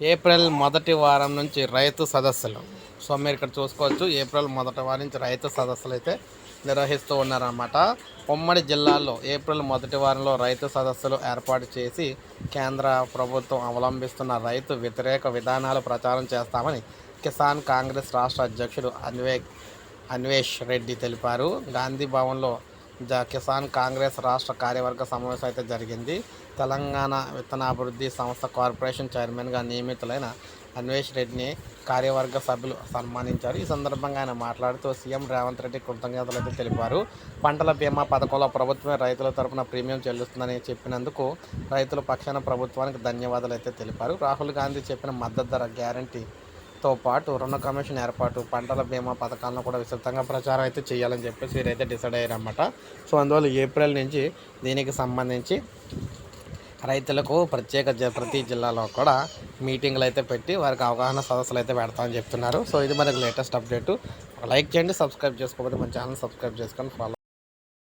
April మొదటి వారం నుంచి రైతు సదస్సులు. సో మీరు ఇక్కడ చూసుకోవచ్చు ఏప్రిల్ మొదటి వారం నుంచి రైతు సదస్సులు అయితే నిర్వహిస్తూ ఉన్నారన్నమాట. ఉమ్మడి జిల్లాల్లో ఏప్రిల్ మొదటి వారంలో రైతు సదస్సులు ఏర్పాటు చేసి కేంద్ర ప్రభుత్వం అవలంబిస్తున్న రైతు వ్యతిరేక విధానాలు ప్రచారం చేస్తామని కిసాన్ కాంగ్రెస్ రాష్ట్ర అధ్యక్షుడు అన్వే అన్వేష్ రెడ్డి తెలిపారు. గాంధీ భవన్లో కిసాన్ కాంగ్రెస్ రాష్ట్ర కార్యవర్గ సమావేశం అయితే జరిగింది. తెలంగాణ విత్తనాభివృద్ధి సంస్థ కార్పొరేషన్ చైర్మన్గా నియమితులైన అన్వేష్ రెడ్డిని కార్యవర్గ సభ్యులు సన్మానించారు. ఈ సందర్భంగా ఆయన మాట్లాడుతూ సీఎం రేవంత్ రెడ్డి కృతజ్ఞతలు అయితే తెలిపారు. పంటల బీమా పథకంలో ప్రభుత్వమే రైతుల తరపున ప్రీమియం చెల్లిస్తుందని చెప్పినందుకు రైతుల పక్షాన ప్రభుత్వానికి ధన్యవాదాలు అయితే తెలిపారు. రాహుల్ గాంధీ చెప్పిన మద్దతు ధర గ్యారంటీ తో పాటు రుణ కమిషన్ ఏర్పాటు పంటల బీమా పథకాలను కూడా విస్తృతంగా ప్రచారం అయితే చేయాలని చెప్పేసి వీరైతే డిసైడ్ అయ్యారన్నమాట. సో అందువల్ల ఏప్రిల్ నుంచి దీనికి సంబంధించి రైతులకు ప్రత్యేక జ ప్రతి జిల్లాలో కూడా మీటింగ్లు అయితే పెట్టి వారికి అవగాహన సదస్సులు అయితే పెడతామని చెప్తున్నారు. సో ఇది మనకు లేటెస్ట్ అప్డేట్ లైక్ చేయండి సబ్స్క్రైబ్ చేసుకోకపోతే మన ఛానల్ సబ్స్క్రైబ్ చేసుకొని ఫాలో